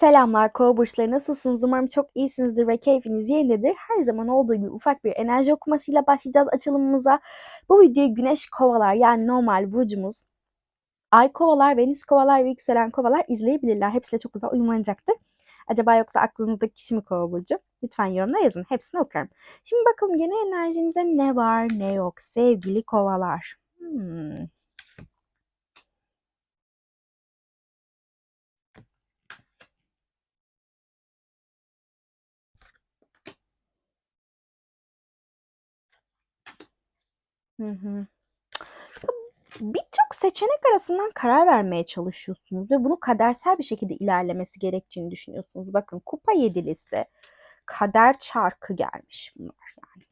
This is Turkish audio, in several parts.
Selamlar kova burçları nasılsınız? Umarım çok iyisinizdir ve keyfiniz yerindedir. Her zaman olduğu gibi ufak bir enerji okumasıyla başlayacağız açılımımıza. Bu videoyu güneş kovalar yani normal burcumuz, ay kovalar, venüs kovalar ve yükselen kovalar izleyebilirler. Hepsiyle çok güzel uyumlanacaktır. Acaba yoksa aklınızdaki kişi mi kova burcu? Lütfen yorumda yazın. Hepsini okuyorum. Şimdi bakalım yeni enerjinize ne var ne yok sevgili kovalar. Hmm. Hı hı. Birçok seçenek arasından karar vermeye çalışıyorsunuz ve bunu kadersel bir şekilde ilerlemesi gerektiğini düşünüyorsunuz. Bakın kupa yedilisi, kader çarkı gelmiş bunlar yani.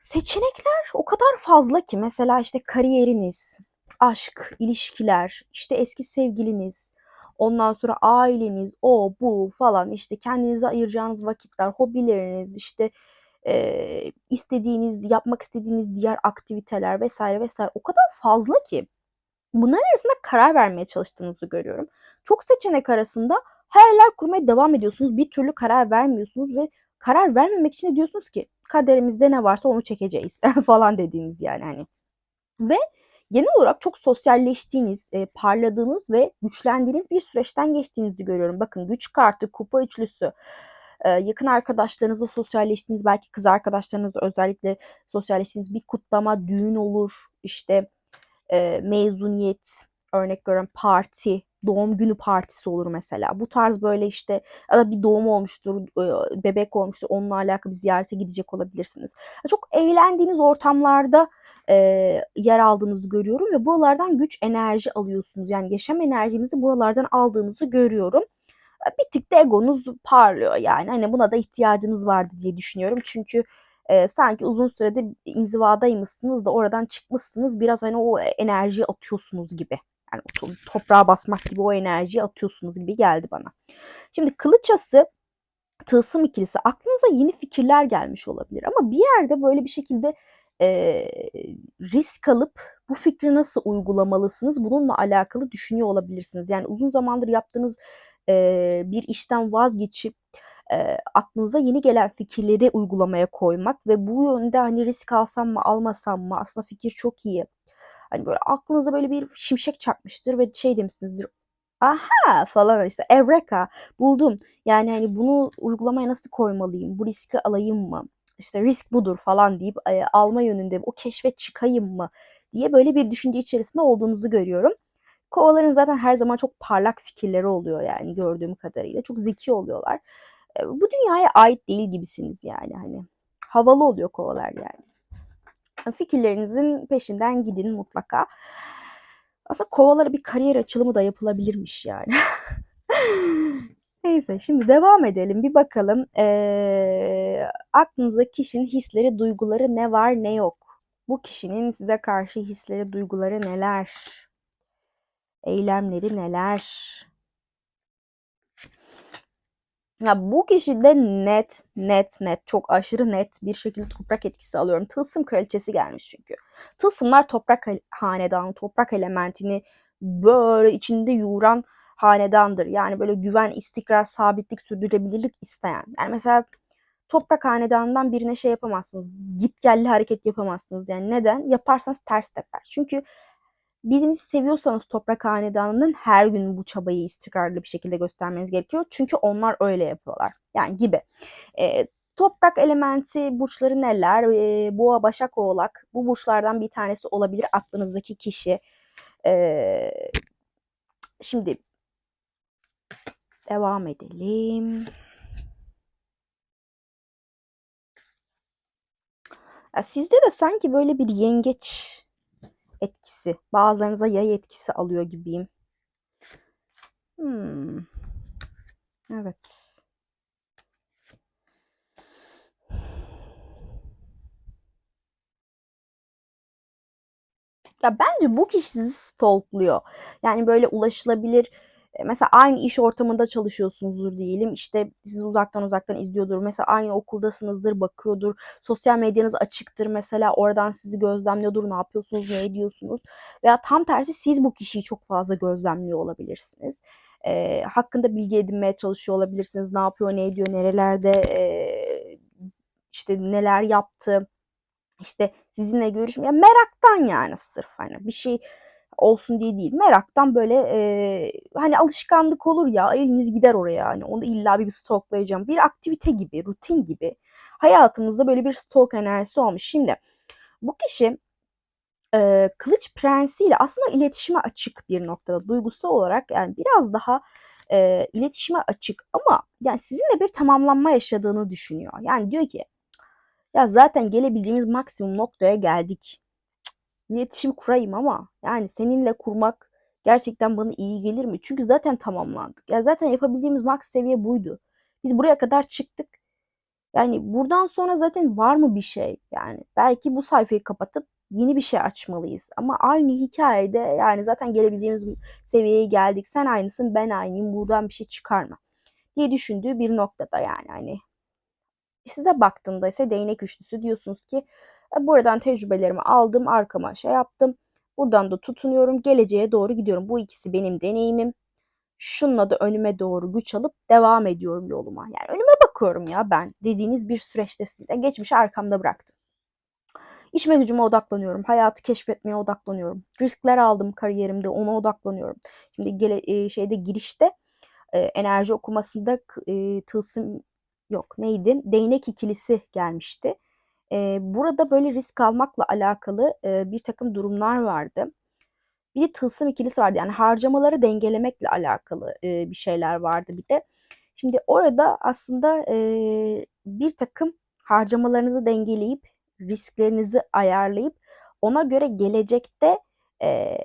Seçenekler o kadar fazla ki mesela işte kariyeriniz, aşk, ilişkiler, işte eski sevgiliniz, ondan sonra aileniz, o bu falan işte kendinize ayıracağınız vakitler, hobileriniz, işte e, istediğiniz, yapmak istediğiniz diğer aktiviteler vesaire vesaire o kadar fazla ki bunların arasında karar vermeye çalıştığınızı görüyorum. Çok seçenek arasında hayaller kurmaya devam ediyorsunuz. Bir türlü karar vermiyorsunuz ve karar vermemek için de diyorsunuz ki kaderimizde ne varsa onu çekeceğiz falan dediğiniz yani hani. Ve genel olarak çok sosyalleştiğiniz, e, parladığınız ve güçlendiğiniz bir süreçten geçtiğinizi görüyorum. Bakın güç kartı, kupa üçlüsü, yakın arkadaşlarınızla sosyalleştiğiniz, belki kız arkadaşlarınızla özellikle sosyalleştiğiniz bir kutlama, düğün olur, işte e, mezuniyet, örnek veriyorum parti, doğum günü partisi olur mesela. Bu tarz böyle işte ya da bir doğum olmuştur, bebek olmuştur. Onunla alakalı bir ziyarete gidecek olabilirsiniz. Çok eğlendiğiniz ortamlarda e, yer aldığınızı görüyorum ve buralardan güç enerji alıyorsunuz. Yani yaşam enerjinizi buralardan aldığınızı görüyorum bir tık da egonuz parlıyor yani. Hani buna da ihtiyacınız vardı diye düşünüyorum. Çünkü e, sanki uzun süredir inzivadaymışsınız da oradan çıkmışsınız. Biraz hani o enerjiyi atıyorsunuz gibi. Yani toprağa basmak gibi o enerjiyi atıyorsunuz gibi geldi bana. Şimdi kılıçası tılsım ikilisi aklınıza yeni fikirler gelmiş olabilir ama bir yerde böyle bir şekilde e, risk alıp bu fikri nasıl uygulamalısınız bununla alakalı düşünüyor olabilirsiniz. Yani uzun zamandır yaptığınız e, bir işten vazgeçip e, aklınıza yeni gelen fikirleri uygulamaya koymak ve bu yönde hani risk alsam mı almasam mı aslında fikir çok iyi. Hani böyle aklınıza böyle bir şimşek çakmıştır ve şey demişsinizdir aha falan işte evreka buldum. Yani hani bunu uygulamaya nasıl koymalıyım? Bu riski alayım mı? İşte risk budur falan deyip e, alma yönünde o keşfe çıkayım mı diye böyle bir düşünce içerisinde olduğunuzu görüyorum. Kovaların zaten her zaman çok parlak fikirleri oluyor yani gördüğüm kadarıyla. Çok zeki oluyorlar. E, bu dünyaya ait değil gibisiniz yani hani. Havalı oluyor kovalar yani. Fikirlerinizin peşinden gidin mutlaka. Aslında kovalara bir kariyer açılımı da yapılabilirmiş yani. Neyse şimdi devam edelim. Bir bakalım ee, aklınızda kişinin hisleri, duyguları ne var ne yok. Bu kişinin size karşı hisleri, duyguları neler? Eylemleri neler? Ya bu kişi de net, net, net, çok aşırı net bir şekilde toprak etkisi alıyorum. Tılsım kraliçesi gelmiş çünkü. Tılsımlar toprak hanedanı, toprak elementini böyle içinde yoğuran hanedandır. Yani böyle güven, istikrar, sabitlik, sürdürülebilirlik isteyen. Yani mesela toprak hanedanından birine şey yapamazsınız. Git gelli hareket yapamazsınız. Yani neden? Yaparsanız ters teper. Çünkü birini seviyorsanız toprak hanedanının her gün bu çabayı istikrarlı bir şekilde göstermeniz gerekiyor. Çünkü onlar öyle yapıyorlar. Yani gibi. E, toprak elementi burçları neler? E, boğa, başak, oğlak. Bu burçlardan bir tanesi olabilir aklınızdaki kişi. E, şimdi devam edelim. Sizde de sanki böyle bir yengeç etkisi. Bazılarınıza yay etkisi alıyor gibiyim. Hmm. Evet. Ya bence bu kişi sizi stalkluyor. Yani böyle ulaşılabilir mesela aynı iş ortamında çalışıyorsunuzdur diyelim. İşte sizi uzaktan uzaktan izliyordur. Mesela aynı okuldasınızdır, bakıyordur. Sosyal medyanız açıktır mesela. Oradan sizi gözlemliyordur. Ne yapıyorsunuz, ne ediyorsunuz? Veya tam tersi siz bu kişiyi çok fazla gözlemliyor olabilirsiniz. Eee, hakkında bilgi edinmeye çalışıyor olabilirsiniz. Ne yapıyor, ne ediyor, nerelerde, eee, işte neler yaptı, işte sizinle görüşmeye meraktan yani sırf hani bir şey olsun diye değil. Meraktan böyle eee, hani alışkanlık olur ya eliniz gider oraya hani onu illa bir stalklayacağım. Bir aktivite gibi, rutin gibi hayatımızda böyle bir stalk enerjisi olmuş. Şimdi bu kişi eee, Kılıç Prensi ile aslında iletişime açık bir noktada duygusal olarak yani biraz daha eee, iletişime açık ama yani sizinle bir tamamlanma yaşadığını düşünüyor. Yani diyor ki ya zaten gelebileceğimiz maksimum noktaya geldik. İletişim kurayım ama yani seninle kurmak gerçekten bana iyi gelir mi? Çünkü zaten tamamlandık. Ya zaten yapabileceğimiz max seviye buydu. Biz buraya kadar çıktık. Yani buradan sonra zaten var mı bir şey? Yani belki bu sayfayı kapatıp yeni bir şey açmalıyız. Ama aynı hikayede yani zaten gelebileceğimiz seviyeye geldik. Sen aynısın, ben aynıyım. Buradan bir şey çıkarma diye düşündüğü bir noktada yani hani size baktığımda ise değnek üçlüsü diyorsunuz ki buradan tecrübelerimi aldım, arkama şey yaptım. Buradan da tutunuyorum, geleceğe doğru gidiyorum. Bu ikisi benim deneyimim. Şununla da önüme doğru güç alıp devam ediyorum yoluma. Yani önüme bakıyorum ya ben dediğiniz bir süreçtesiniz. Yani geçmişi arkamda bıraktım. İşime gücüme odaklanıyorum. Hayatı keşfetmeye odaklanıyorum. Riskler aldım kariyerimde ona odaklanıyorum. Şimdi gele, e, şeyde girişte e, enerji okumasında e, tılsım yok neydi? Değnek ikilisi gelmişti. E, burada böyle risk almakla alakalı e, bir takım durumlar vardı. Bir de tılsım ikilisi vardı. Yani harcamaları dengelemekle alakalı e, bir şeyler vardı bir de. Şimdi orada aslında e, bir takım harcamalarınızı dengeleyip risklerinizi ayarlayıp ona göre gelecekte e,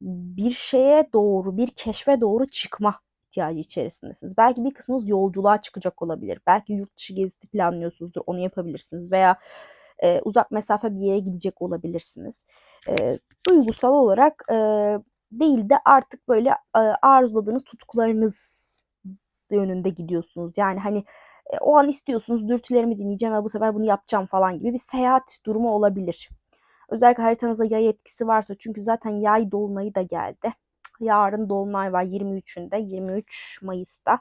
bir şeye doğru, bir keşfe doğru çıkma ihtiyacı içerisindesiniz. Belki bir kısmınız yolculuğa çıkacak olabilir. Belki yurt dışı gezisi planlıyorsunuzdur. Onu yapabilirsiniz. Veya e, uzak mesafe bir yere gidecek olabilirsiniz. E, duygusal olarak e, değil de artık böyle e, arzuladığınız tutkularınız yönünde gidiyorsunuz. Yani hani e, o an istiyorsunuz dürtülerimi dinleyeceğim ve bu sefer bunu yapacağım falan gibi bir seyahat durumu olabilir. Özellikle haritanızda yay etkisi varsa çünkü zaten yay dolunayı da geldi. Yarın dolunay var 23'ünde 23 Mayıs'ta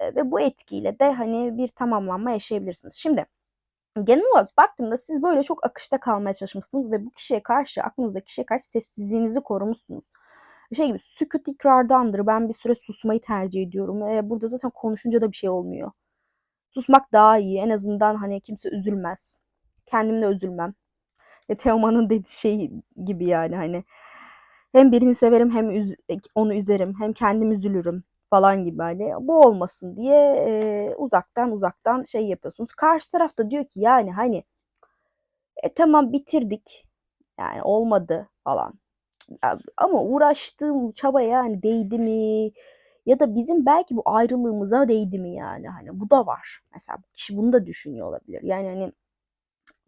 ve bu etkiyle de hani bir tamamlanma yaşayabilirsiniz. Şimdi genel olarak baktığımda siz böyle çok akışta kalmaya çalışmışsınız ve bu kişiye karşı aklınızdaki kişiye karşı sessizliğinizi korumuşsunuz. Şey gibi sükut ikrardandır. Ben bir süre susmayı tercih ediyorum. E, burada zaten konuşunca da bir şey olmuyor. Susmak daha iyi. En azından hani kimse üzülmez. Kendim de üzülmem. E, Teoman'ın dediği şey gibi yani hani hem birini severim hem üz onu üzerim hem kendim üzülürüm falan gibi hani bu olmasın diye e, uzaktan uzaktan şey yapıyorsunuz. Karşı taraf da diyor ki yani hani e, tamam bitirdik yani olmadı falan. Ama uğraştığım çaba yani değdi mi? Ya da bizim belki bu ayrılığımıza değdi mi yani? Hani bu da var. Mesela kişi bunu da düşünüyor olabilir. Yani hani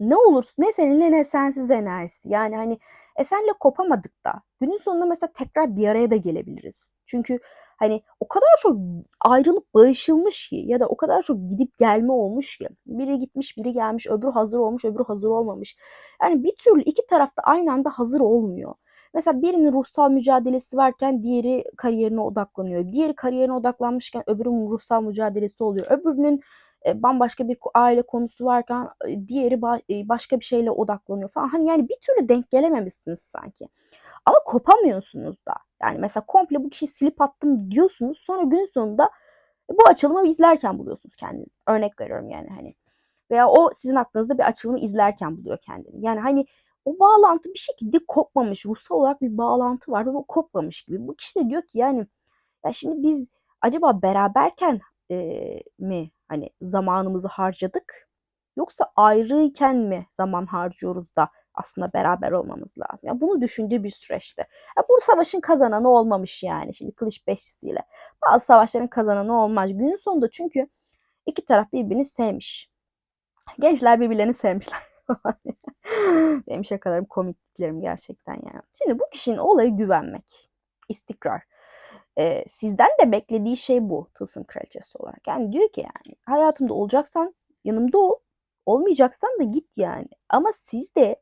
ne olursa ne seninle ne sensiz enerjisi. Yani hani e senle kopamadık da günün sonunda mesela tekrar bir araya da gelebiliriz. Çünkü hani o kadar çok ayrılıp bağışılmış ki ya da o kadar çok gidip gelme olmuş ki. Biri gitmiş, biri gelmiş, öbürü hazır olmuş, öbürü hazır olmamış. Yani bir türlü iki tarafta aynı anda hazır olmuyor. Mesela birinin ruhsal mücadelesi varken diğeri kariyerine odaklanıyor. Diğeri kariyerine odaklanmışken öbürünün ruhsal mücadelesi oluyor. Öbürünün e, bambaşka bir aile konusu varken e, diğeri e, başka bir şeyle odaklanıyor falan. Hani yani bir türlü denk gelememişsiniz sanki. Ama kopamıyorsunuz da. Yani mesela komple bu kişiyi silip attım diyorsunuz. Sonra gün sonunda bu açılımı izlerken buluyorsunuz kendinizi. Örnek veriyorum yani hani. Veya o sizin aklınızda bir açılımı izlerken buluyor kendini. Yani hani o bağlantı bir şekilde kopmamış. Ruhsal olarak bir bağlantı var ve o kopmamış gibi. Bu kişi de diyor ki yani ya şimdi biz acaba beraberken e, mi hani zamanımızı harcadık yoksa ayrıyken mi zaman harcıyoruz da aslında beraber olmamız lazım. Yani bunu düşündüğü bir süreçte. Ya bu savaşın kazananı olmamış yani şimdi kılıç beşlisiyle. Bazı savaşların kazananı olmaz. Günün sonunda çünkü iki taraf birbirini sevmiş. Gençler birbirlerini sevmişler. Benim şakalarım komiklerim gerçekten yani. Şimdi bu kişinin olayı güvenmek, istikrar. Ee, sizden de beklediği şey bu tılsım kraliçesi olarak. Yani diyor ki yani hayatımda olacaksan yanımda ol, olmayacaksan da git yani. Ama siz de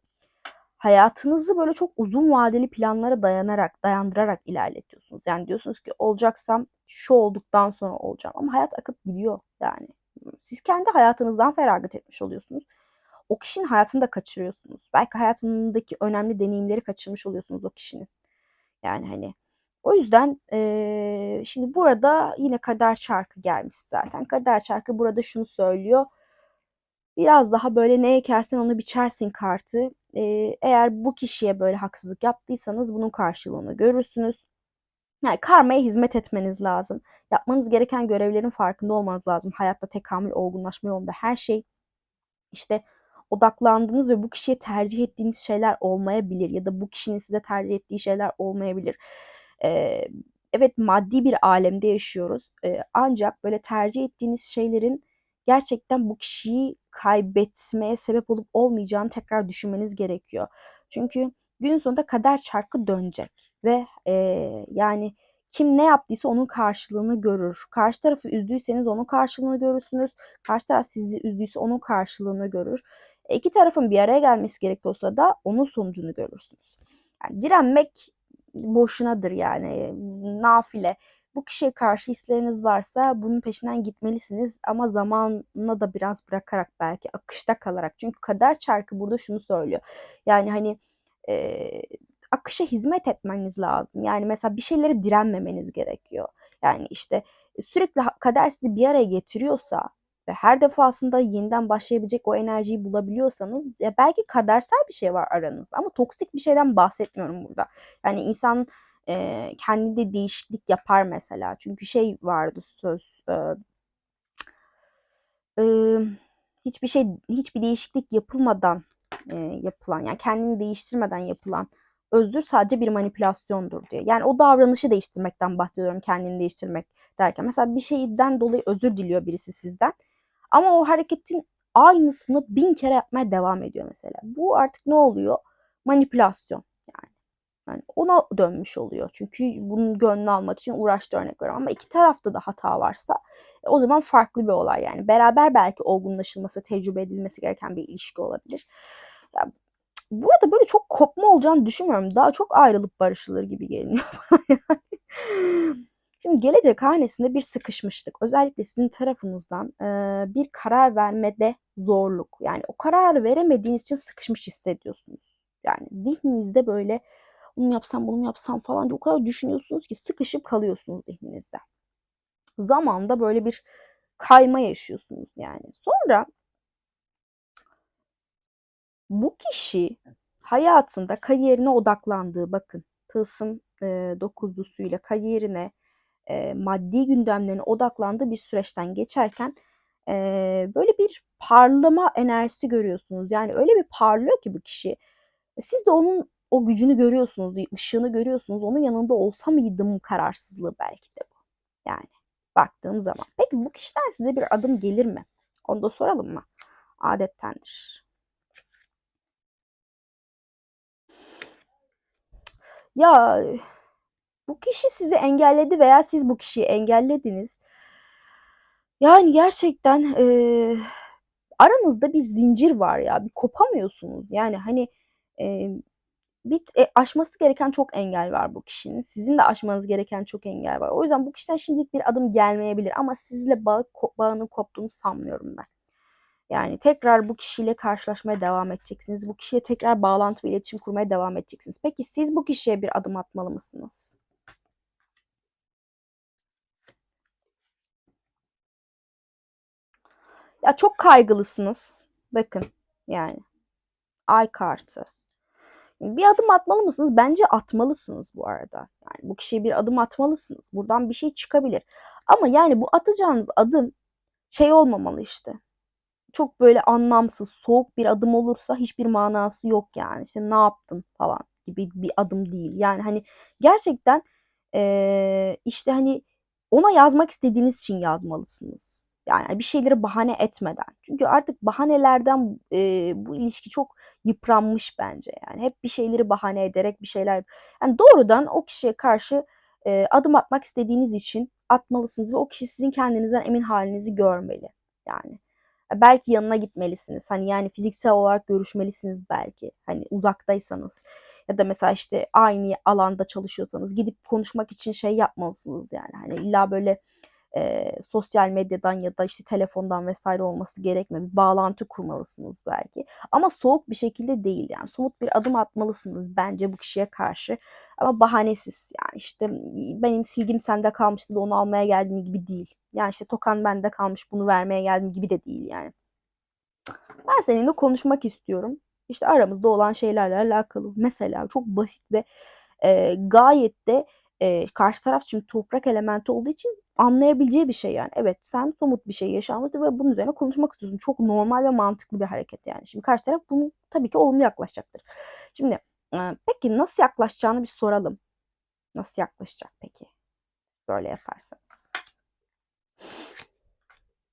hayatınızı böyle çok uzun vadeli planlara dayanarak, dayandırarak ilerletiyorsunuz. Yani diyorsunuz ki olacaksam şu olduktan sonra olacağım ama hayat akıp gidiyor yani. Siz kendi hayatınızdan feragat etmiş oluyorsunuz. O kişinin hayatını da kaçırıyorsunuz. Belki hayatındaki önemli deneyimleri kaçırmış oluyorsunuz o kişinin. Yani hani o yüzden e, şimdi burada yine kader çarkı gelmiş zaten. Kader çarkı burada şunu söylüyor. Biraz daha böyle ne ekersen onu biçersin kartı. E, eğer bu kişiye böyle haksızlık yaptıysanız bunun karşılığını görürsünüz. Yani karmaya hizmet etmeniz lazım. Yapmanız gereken görevlerin farkında olmanız lazım. Hayatta tekamül, olgunlaşma yolunda her şey işte odaklandığınız ve bu kişiye tercih ettiğiniz şeyler olmayabilir ya da bu kişinin size tercih ettiği şeyler olmayabilir. Ee, evet maddi bir alemde yaşıyoruz. Ee, ancak böyle tercih ettiğiniz şeylerin gerçekten bu kişiyi kaybetmeye sebep olup olmayacağını tekrar düşünmeniz gerekiyor. Çünkü günün sonunda kader çarkı dönecek ve e, yani kim ne yaptıysa onun karşılığını görür. Karşı tarafı üzdüyseniz onun karşılığını görürsünüz. Karşı taraf sizi üzdüyse onun karşılığını görür. E, iki tarafın bir araya gelmesi gerekiyorsa da onun sonucunu görürsünüz. Yani direnmek boşunadır yani nafile. Bu kişiye karşı hisleriniz varsa bunun peşinden gitmelisiniz ama zamanına da biraz bırakarak belki akışta kalarak. Çünkü kader çarkı burada şunu söylüyor. Yani hani e, akışa hizmet etmeniz lazım. Yani mesela bir şeylere direnmemeniz gerekiyor. Yani işte sürekli kader sizi bir araya getiriyorsa ve her defasında yeniden başlayabilecek o enerjiyi bulabiliyorsanız ya belki kadersel bir şey var aranızda ama toksik bir şeyden bahsetmiyorum burada. Yani insan e, kendinde değişiklik yapar mesela. Çünkü şey vardı söz e, e, hiçbir şey hiçbir değişiklik yapılmadan e, yapılan yani kendini değiştirmeden yapılan özür sadece bir manipülasyondur diyor. Yani o davranışı değiştirmekten bahsediyorum kendini değiştirmek derken. Mesela bir şeyden dolayı özür diliyor birisi sizden. Ama o hareketin aynısını bin kere yapmaya devam ediyor mesela. Bu artık ne oluyor? Manipülasyon yani. Yani ona dönmüş oluyor. Çünkü bunun gönlünü almak için uğraştı örnek veriyorum. Ama iki tarafta da hata varsa e, o zaman farklı bir olay yani. Beraber belki olgunlaşılması, tecrübe edilmesi gereken bir ilişki olabilir. Ya, burada böyle çok kopma olacağını düşünmüyorum. Daha çok ayrılıp barışılır gibi geliyor. Şimdi gelecek hanesinde bir sıkışmışlık. Özellikle sizin tarafınızdan e, bir karar vermede zorluk. Yani o kararı veremediğiniz için sıkışmış hissediyorsunuz. Yani zihninizde böyle bunu yapsam bunu yapsam falan diye o kadar düşünüyorsunuz ki sıkışıp kalıyorsunuz zihninizde. Zamanda böyle bir kayma yaşıyorsunuz yani. Sonra bu kişi hayatında kariyerine odaklandığı bakın tılsım e, dokuzlusuyla kariyerine e, maddi gündemlerine odaklandığı bir süreçten geçerken e, böyle bir parlama enerjisi görüyorsunuz. Yani öyle bir parlıyor ki bu kişi. Siz de onun o gücünü görüyorsunuz, ışığını görüyorsunuz. Onun yanında olsa mıydım kararsızlığı belki de bu. Yani baktığım zaman. Peki bu kişiden size bir adım gelir mi? Onu da soralım mı? Adettendir. Ya bu kişi sizi engelledi veya siz bu kişiyi engellediniz. Yani gerçekten e, aranızda bir zincir var ya, bir kopamıyorsunuz. Yani hani e, bir e, aşması gereken çok engel var bu kişinin. Sizin de aşmanız gereken çok engel var. O yüzden bu kişiden şimdilik bir adım gelmeyebilir ama sizle bağ, bağının koptuğunu sanmıyorum ben. Yani tekrar bu kişiyle karşılaşmaya devam edeceksiniz. Bu kişiye tekrar bağlantı ve iletişim kurmaya devam edeceksiniz. Peki siz bu kişiye bir adım atmalı mısınız? Ya çok kaygılısınız. Bakın yani ay kartı. Bir adım atmalı mısınız? Bence atmalısınız bu arada. Yani bu kişiye bir adım atmalısınız. Buradan bir şey çıkabilir. Ama yani bu atacağınız adım şey olmamalı işte. Çok böyle anlamsız, soğuk bir adım olursa hiçbir manası yok yani. İşte ne yaptın falan gibi bir adım değil. Yani hani gerçekten ee, işte hani ona yazmak istediğiniz için yazmalısınız. Yani bir şeyleri bahane etmeden. Çünkü artık bahanelerden e, bu ilişki çok yıpranmış bence. Yani hep bir şeyleri bahane ederek bir şeyler. Yani doğrudan o kişiye karşı e, adım atmak istediğiniz için atmalısınız ve o kişi sizin kendinizden emin halinizi görmeli. Yani belki yanına gitmelisiniz. Hani, yani, fiziksel olarak görüşmelisiniz belki, hani, uzaktaysanız ya da mesela, işte, aynı alanda çalışıyorsanız gidip konuşmak için şey yapmalısınız yani, hani, illa böyle, eee, sosyal medyadan ya da, işte, telefondan vs. olması gerekmiyor. Bir bağlantı kurmalısınız belki ama soğuk bir şekilde değil, yani, somut bir adım atmalısınız bence bu kişiye karşı ama bahanesiz. Yani, işte, benim silgim sende kalmıştı da onu almaya geldim gibi değil. Yani, işte, tokan bende kalmış, bunu vermeye geldim gibi de değil yani. Ben seninle konuşmak istiyorum. İşte, aramızda olan şeylerle alakalı. Mesela çok basit ve, eee, gayet de, eee, karşı taraf çünkü toprak elementi olduğu için anlayabileceği bir şey yani. Evet, sen somut bir şey yaşanmıştı ve bunun üzerine konuşmak istiyorsun. Çok normal ve mantıklı bir hareket yani. Şimdi karşı taraf bunu tabii ki olumlu yaklaşacaktır. Şimdi, eee, peki nasıl yaklaşacağını bir soralım. Nasıl yaklaşacak peki böyle yaparsanız?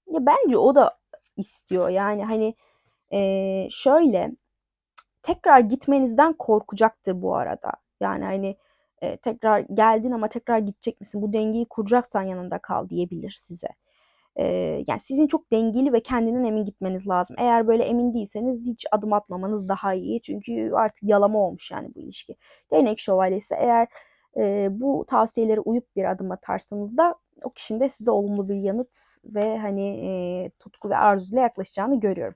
Ya, bence o da istiyor. Yani, hani, eee, şöyle, tekrar gitmenizden korkacaktır bu arada. Yani, hani, eee, tekrar geldin ama tekrar gidecek misin? Bu dengeyi kuracaksan yanında kal diyebilir size. Eee, yani, sizin çok dengeli ve kendinden emin gitmeniz lazım. Eğer böyle emin değilseniz hiç adım atmamanız daha iyi. Çünkü artık yalama olmuş yani bu ilişki. Değnek şövalyesi eğer, eee, bu tavsiyelere uyup bir adım atarsanız da o kişinin de size olumlu bir yanıt ve, hani, eee, tutku ve arzuyla yaklaşacağını görüyorum.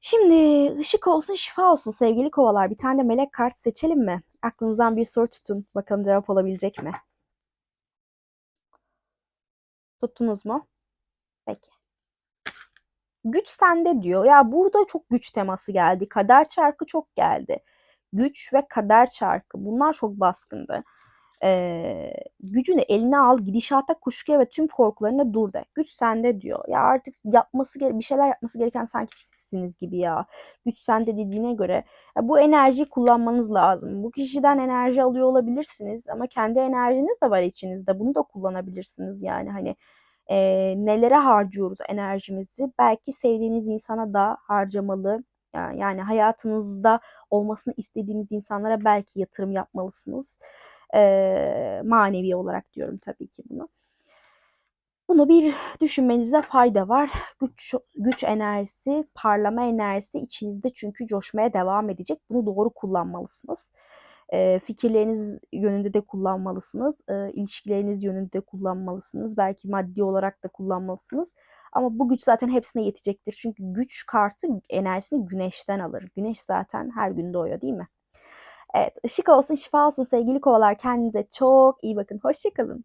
Şimdi ışık olsun, şifa olsun sevgili Kovalar. Bir tane de melek kartı seçelim mi? Aklınızdan bir soru tutun. Bakalım cevap olabilecek mi? Tuttunuz mu? Peki. Güç sende diyor. Ya, burada çok güç teması geldi. Kader çarkı çok geldi. Güç ve kader çarkı bunlar çok baskındı. Eee, gücünü eline al, gidişata kuşkuya ve tüm korkularına dur de. Güç sende diyor. Ya, artık yapması gere bir şeyler yapması gereken sanki sizsiniz gibi ya. Güç sende dediğine göre ya, bu enerjiyi kullanmanız lazım. Bu kişiden enerji alıyor olabilirsiniz ama kendi enerjiniz de var içinizde. Bunu da kullanabilirsiniz yani, hani. Eee, nelere harcıyoruz enerjimizi? Belki sevdiğiniz insana da harcamalı, ya yani hayatınızda olmasını istediğiniz insanlara belki yatırım yapmalısınız. Eee, manevi olarak diyorum tabii ki bunu. Bunu bir düşünmenizde fayda var. Güç güç enerjisi, parlama enerjisi içinizde çünkü coşmaya devam edecek. Bunu doğru kullanmalısınız. Eee, fikirleriniz yönünde de kullanmalısınız. Eee, ilişkileriniz yönünde de kullanmalısınız. Belki maddi olarak da kullanmalısınız ama bu güç zaten hepsine yetecektir. Çünkü güç kartı enerjisini güneşten alır. Güneş zaten her gün doğuyor, değil mi? Evet, ışık olsun, şifa olsun sevgili Kovalar. Kendinize çok iyi bakın. Hoşça kalın.